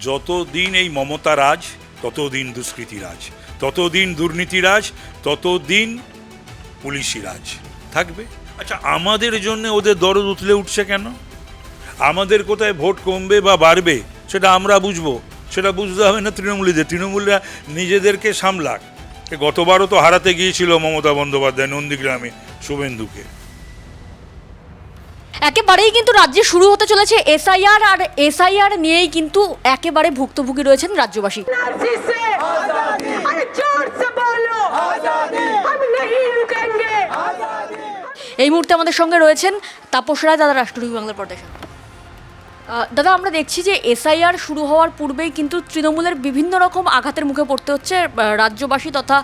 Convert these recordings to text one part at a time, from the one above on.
যতদিন এই মমতা রাজ, ততদিন দুষ্কৃতি রাজ। ততদিন দুর্নীতি রাজ, ততদিন পুলিশি রাজ। থাকবে? আচ্ছা আমাদের জন্য ওদের দরদ উতলে উঠছে কেন? আমাদের কোথায় ভোট কমবে বা বাড়বে, সেটা আমরা বুঝব। সেটা বুঝতে হবে না তৃণমূলীদের। তৃণমূলরা নিজেদেরকে সামলাক। গতবারও তো হারাতে গিয়েছিল মমতা বন্দ্যোপাধ্যায় নন্দীগ্রামে, শুভেন্দুকে। একেবারেই কিন্তু রাজ্যে শুরু হতে চলেছে এসআইআর আর এসআইআর নিয়েই কিন্তু একেবারে ভুক্তভোগী রয়েছেন রাজ্যবাসী। এই মুহূর্তে আমাদের সঙ্গে রয়েছেন তাপস রায় দাদা রাষ্ট্রপতি বাংলার পর্দাশা দাদা, আমরা দেখছি যে এসআইআর শুরু হওয়ার পূর্বেই কিন্তু তৃণমূলের বিভিন্ন রকম আঘাতের মুখে পড়তে হচ্ছে রাজ্যবাসী তথা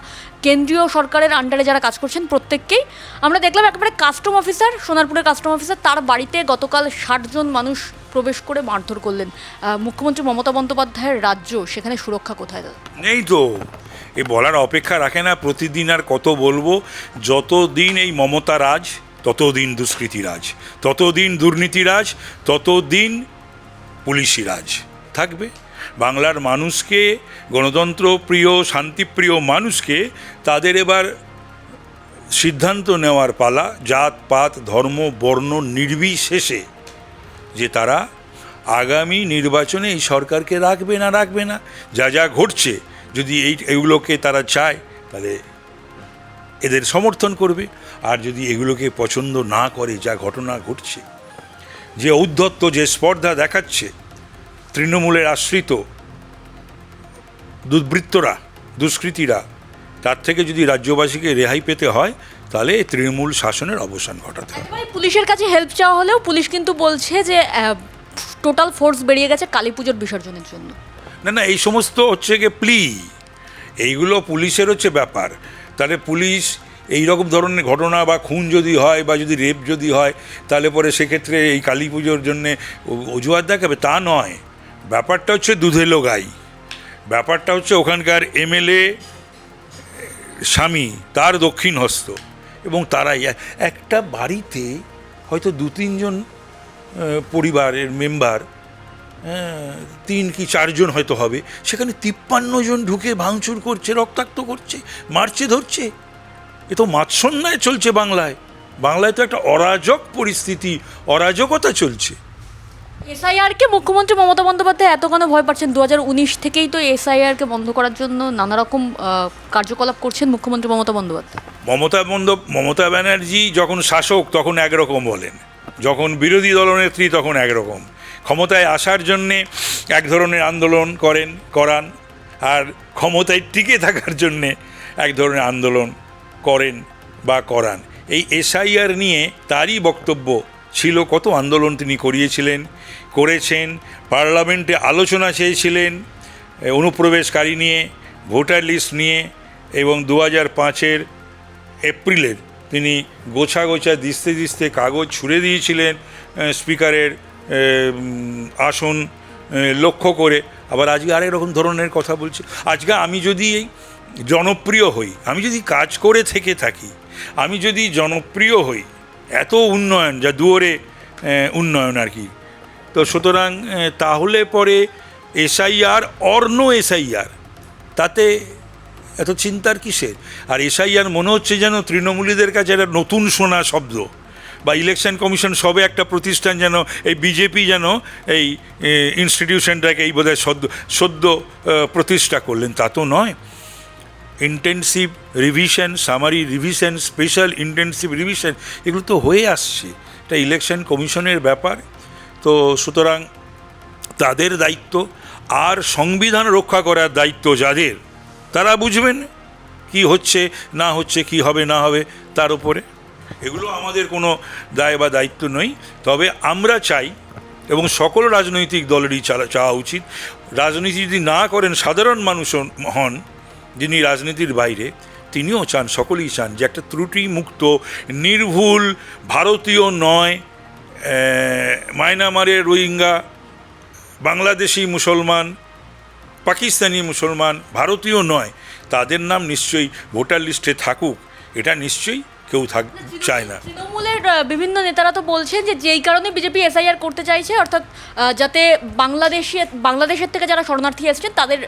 কেন্দ্রীয় সরকারের আন্ডারে যারা কাজ করছেন প্রত্যেককেই। আমরা দেখলাম একেবারে কাস্টম অফিসার সোনারপুরের কাস্টম অফিসার তার বাড়িতে গতকাল ষাট জন মানুষ প্রবেশ করে মারধর করলেন। মুখ্যমন্ত্রী মমতা বন্দ্যোপাধ্যায়ের রাজ্য, সেখানে সুরক্ষা কোথায় দাদা? নেই তো। এ বলার অপেক্ষা রাখে না, প্রতিদিন আর কত বলব, যতদিন এই মমতা রাজ, ততদিন দুষ্কৃতি রাজ, ততদিন দুর্নীতিরাজ ততদিন পুলিশি রাজ। থাকবে? বাংলার মানুষকে, গণতন্ত্র প্রিয়, শান্তিপ্রিয় মানুষকে তাদের এবার সিদ্ধান্ত নেওয়ার পালা, জাত, পাত, ধর্ম, বর্ণ নির্বিশেষে যে তারা আগামী নির্বাচনে এই সরকারকে রাখবে না রাখবে না, যা যা ঘটছে, যদি এই, এগুলোকে তারা চায়, তাহলে এদের সমর্থন করবে। আর যদি এগুলোকে পছন্দ না করে যা ঘটনা ঘটছে যে ঔদ্ধত্য যে স্পর্ধা দেখাচ্ছে তৃণমূলের আশ্রিত দুর্বৃত্তরা দুষ্কৃতীরা তার থেকে যদি রাজ্যবাসীকে রেহাই পেতে হয় তাহলে তৃণমূল শাসনের অবসান ঘটাতে হবে। পুলিশের কাছে হেল্প চাওয়া হলেও পুলিশ কিন্তু বলছে যে টোটাল ফোর্স বেরিয়ে গেছে কালী পুজোর বিসর্জনের জন্য। না না এই সমস্ত হচ্ছে গিয়ে প্লি এইগুলো পুলিশের হচ্ছে ব্যাপার। তাহলে পুলিশ এই রকম ধরনের ঘটনা বা খুন যদি হয় বা যদি রেপ যদি হয়, তাহলে পরে সেক্ষেত্রে এই কালী পুজোর জন্যে অজুহাত দেখাবে? তা নয়। ব্যাপারটা হচ্ছে দুধেলো গাই ব্যাপারটা হচ্ছে ওখানকার এমএলএ স্বামী, তার দক্ষিণ হস্ত এবং তারাই। একটা বাড়িতে হয়তো দু তিনজন পরিবারের মেম্বার তিন কি চারজন হয়তো হবে, সেখানে তিপ্পান্ন জন ঢুকে ভাঙচুর করছে, রক্তাক্ত করছে, মারছে, ধরছে। এ তো মাৎসন্যায় চলছে বাংলায়। বাংলায় তো একটা অরাজক পরিস্থিতি অরাজকতা চলছে। এসআইআরকে মুখ্যমন্ত্রী মমতা বন্দ্যোপাধ্যায় এত কেন ভয় পাচ্ছেন? দু হাজার উনিশ থেকেই তো এসআইআরকে বন্ধ করার জন্য নানা রকম কার্যকলাপ করছেন মুখ্যমন্ত্রী মমতা বন্দ্যোপাধ্যায়। মমতা বন্দ মমতা ব্যানার্জি যখন শাসক তখন একরকম বলেন। যখন বিরোধী দলনেত্রী তখন একরকম। ক্ষমতায় আসার জন্যে এক ধরনের আন্দোলন করেন করান। আর ক্ষমতায় টিকে থাকার জন্যে এক ধরনের আন্দোলন করেন বা করান। এই এসআইআর নিয়ে তারই বক্তব্য ছিল কত আন্দোলন তিনি করিয়েছিলেন, করেছেন, পার্লামেন্টে আলোচনা চেয়েছিলেন অনুপ্রবেশকারী নিয়ে, ভোটার লিস্ট নিয়ে এবং দু হাজার পাঁচের এপ্রিলের তিনি গোছা গোছা দিস্তে দিস্তে কাগজ ছুড়ে দিয়েছিলেন স্পিকারের আসন লক্ষ্য করে। আবার আজকে আরেক রকম ধরনের কথা বলছে। আজকে আমি যদি এই জনপ্রিয় হই। আমি যদি কাজ করে থেকে থাকি, আমি যদি জনপ্রিয় হই, এত উন্নয়ন যা দুয়ারে উন্নয়ন আর কি। তো সুতরাং তাহলে পরে এসআইআর, অর্ণ এসআইআর, তাতে এত চিন্তার কিসের? আর এসআইআর মনে হচ্ছে যেন তৃণমূলীদের কাছে একটা নতুন শোনা শব্দ, বা ইলেকশন কমিশন সবে একটা প্রতিষ্ঠান যেন, এই বিজেপি যেন এই ইনস্টিটিউশনটাকে এই বোধহয় সদ্য সদ্য প্রতিষ্ঠা করলেন। তা তো নয়। Intensive revision summary revision special intensive revision এগুলো তো হয়ে আসছে। এটা ইলেকশন কমিশনের ব্যাপার। তো সুতরাং তাদের দায়িত্ব আর সংবিধান রক্ষা করার দায়িত্ব যাদের, তারা বুঝবেন কি হচ্ছে, না হচ্ছে, কি হবে, না হবে তার উপরে। এগুলো আমাদের কোনো দায় বা দায়িত্ব নই তবে আমরা চাই এবং সকল রাজনৈতিক দলেরই চাওয়া উচিত। রাজনীতি যদি না করেন, সাধারণ মানুষ হন যিনি রাজনীতির বাইরে, তিনিও চান, সকলেই চান যে একটা ত্রুটি মুক্ত নির্ভুল, ভারতীয় নয় মায়ানমারের রোহিঙ্গা, বাংলাদেশি মুসলমান, পাকিস্তানি মুসলমান, ভারতীয় নয়, তাদের নাম নিশ্চয়ই ভোটার লিস্টে থাকুক। এটা নিশ্চয়ই কেউ থাক চায় না। তৃণমূলের বিভিন্ন নেতারা তো বলছেন যে যেই কারণে বিজেপি এসআইআর করতে চাইছে অর্থাৎ যাতে বাংলাদেশে বাংলাদেশের থেকে যারা শরণার্থী এসেছেন তাদের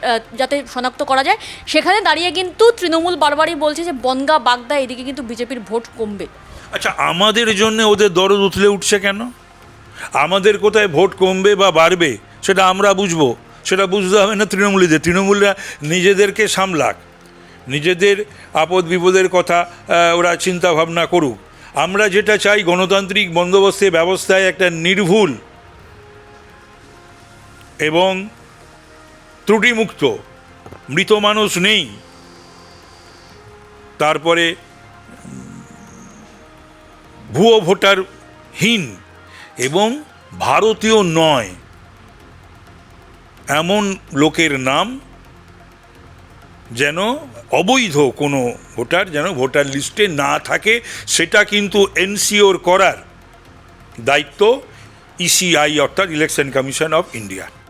যাতে শনাক্ত করা যায়। সেখানে দাঁড়িয়ে কিন্তু তৃণমূল বারবারই বলছে যে বনগা বাগদা এদিকে কিন্তু বিজেপির ভোট কমবে। আচ্ছা আমাদের জন্য ওদের দরদ উথলে উঠছে কেন? আমাদের কোথায় ভোট কমবে বা বাড়বে সেটা আমরা বুঝব। সেটা বুঝতে হবে না তৃণমূলীদের। তৃণমূলরা নিজেদেরকে সামলাক। নিজেদের আপদ বিপদের কথা ওরা চিন্তা ভাবনা করুক। আমরা যেটা চাই, গণতান্ত্রিক বন্দোবস্তের ব্যবস্থায় একটা নির্ভুল এবং ত্রুটিমুক্ত। মৃত মানুষ নেই। তারপরে ভুয়ো ভোটারহীন এবং ভারতীয় নয়। এমন লোকের নাম যেন অবৈধ কোনো ভোটার, যেন ভোটার লিস্টে না থাকে, সেটা কিন্তু এনসিওর করার দায়িত্ব ইসিআই, অর্থাৎ ইলেকশন কমিশন অফ ইন্ডিয়া।